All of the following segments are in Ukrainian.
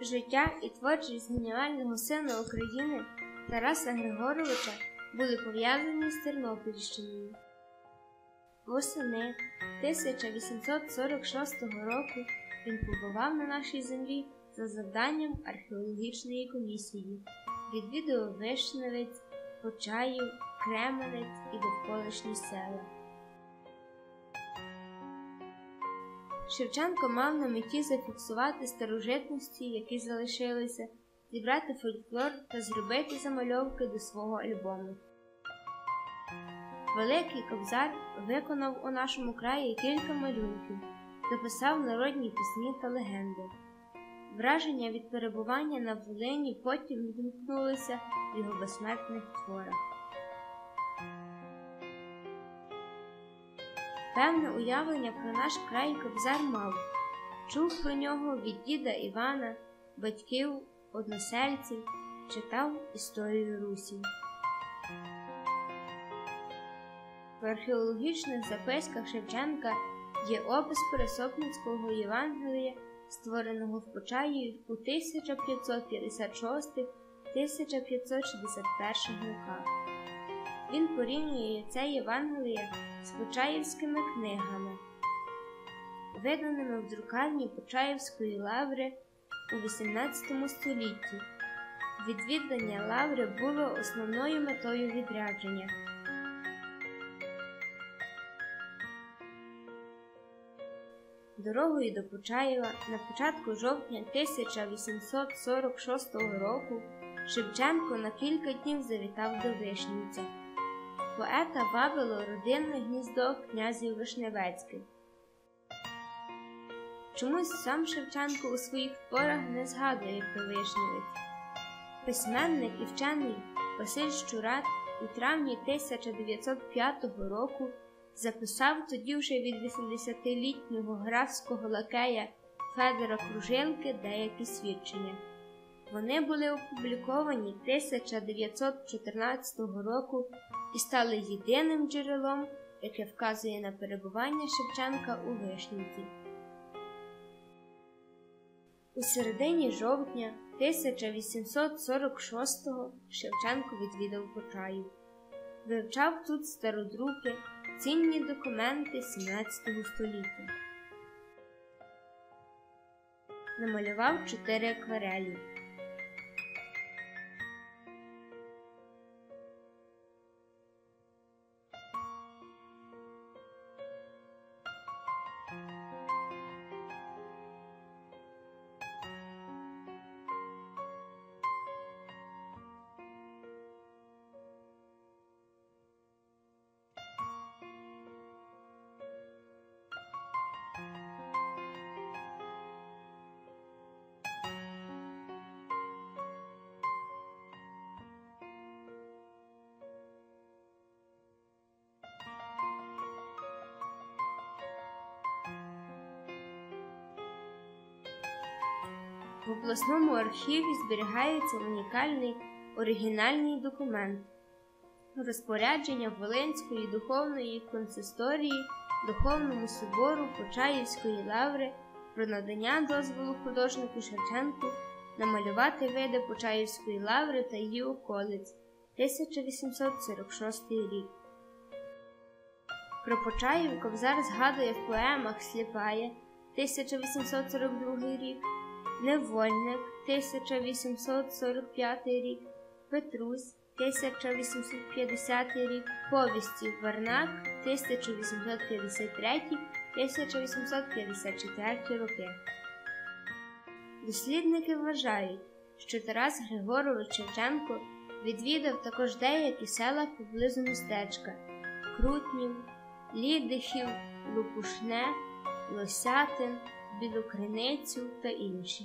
Життя і творчість геніального сина України Тараса Григоровича були пов'язані з Тернопільщиною. Восени 1846 року він побував на нашій землі за завданням археологічної комісії, відвідував Вишневець, Почаїв, Кременець і довколишні села. Шевченко мав на меті зафіксувати старожитності, які залишилися, зібрати фольклор та зробити замальовки до свого альбому. Великий Кобзар виконав у нашому краї кілька малюнків, записав народні пісні та легенди. Враження від перебування на Волині потім відгукнулися в його безсмертних творах. Певне уявлення про наш край Кобзар мав, чув про нього від діда Івана, батьків, односельців, читав історію Русі. В археологічних записках Шевченка є опис Пересопницького Євангелія, створеного в Почаї у 1556-1561 роках. Він порівнює це Євангеліє з Почаївськими книгами, виданими в друкарні Почаївської лаври у XVIII столітті. Відвідання лаври було основною метою відрядження. Дорогою до Почаєва на початку жовтня 1846 року Шевченко на кілька днів завітав до Вишнівця. Поета вабило родинне гніздо князів Вишневецьких. Чомусь сам Шевченко у своїх творах не згадує про Вишнівець. Письменник і вчений Василь Щурат у травні 1905 року записав тоді вже від 80-літнього графського лакея Федора Кружилки деякі свідчення. Вони були опубліковані 1914 року і стали єдиним джерелом, яке вказує на перебування Шевченка у Вишниці. У середині жовтня 1846-го Шевченко відвідав Почаїв. Вивчав тут стародруки, цінні документи 17 століття. Намалював чотири акварелі. В обласному архіві зберігається унікальний оригінальний документ розпорядження Волинської духовної консисторії Духовному собору Почаївської лаври про надання дозволу художнику Шевченку намалювати види Почаївської лаври та її околиць 1846 рік. Про Почаїв Кобзар згадує в поемах Сліпає 1842 рік. Невольник 1845 рік, Петрусь 1850 рік, Повісті Варнак 1853-1854 роки. Дослідники вважають, що Тарас Григорович Шевченко відвідав також деякі села поблизу містечка Крутнів, Лідихів, Лупушне, Лосятин. Білокриницю та інші.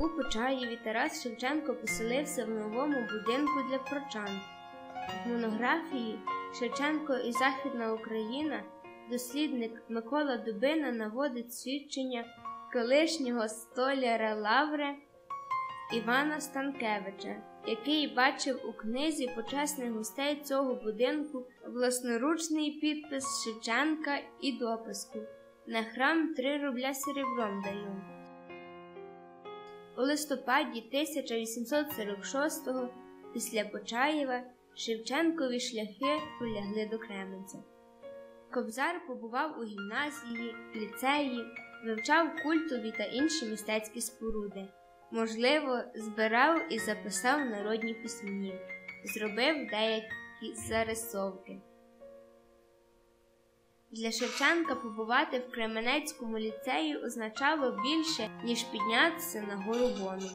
У Почаєві Тарас Шевченко поселився в новому будинку для прочан. В монографії Шевченко і Західна Україна дослідник Микола Дубина наводить свідчення колишнього столяра Лаври Івана Станкевича, який бачив у книзі почесних гостей цього будинку власноручний підпис Шевченка і дописку на храм три рубля серебром даю. У листопаді 1846-го після Почаєва Шевченкові шляхи полягли до Кременця. Кобзар побував у гімназії, ліцеї, вивчав культові та інші мистецькі споруди. Можливо, збирав і записав народні пісні, зробив деякі зарисовки. Для Шевченка побувати в Кременецькому ліцеї означало більше, ніж піднятися на гору Бону.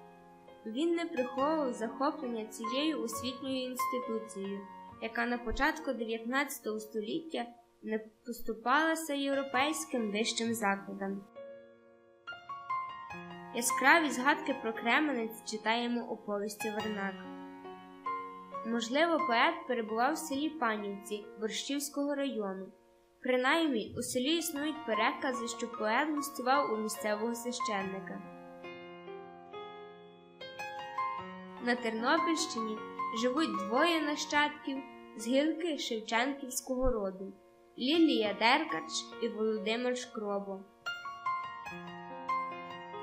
Він не приховував захоплення цією освітньою інституцією, яка на початку 19 століття не поступалася європейським вищим закладам. Яскраві згадки про Кременець читаємо у повісті Вернак. Можливо, поет перебував в селі Панівці Борщівського району. Принаймні, у селі існують перекази, що поет гостював у місцевого священника. На Тернопільщині живуть двоє нащадків з гілки Шевченківського роду Лілія Деркач і Володимир Шкробо.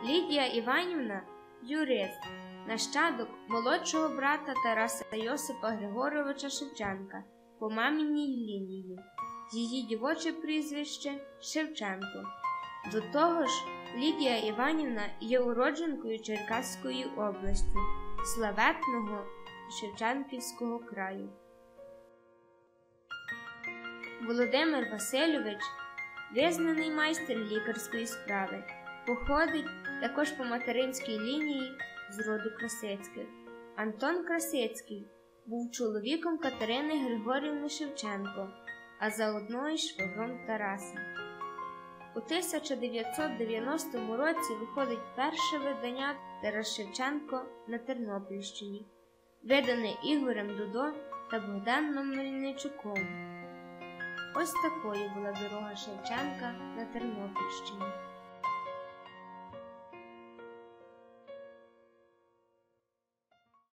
Лідія Іванівна юрист, нащадок молодшого брата Тараса Йосипа Григоровича Шевченка по маміній лінії. Її дівоче прізвище Шевченко. До того ж, Лідія Іванівна є уродженкою Черкаської області, славетного Шевченківського краю. Володимир Васильович визнаний майстер лікарської справи, походить також по материнській лінії з роду Красицьких. Антон Красицький був чоловіком Катерини Григорівни Шевченко а заодно й швагром Тараса. У 1990 році виходить перше видання Тарас Шевченко на Тернопільщині, видане Ігорем Дудо та Богданом Мельничуком. Ось такою була дорога Шевченка на Тернопільщині.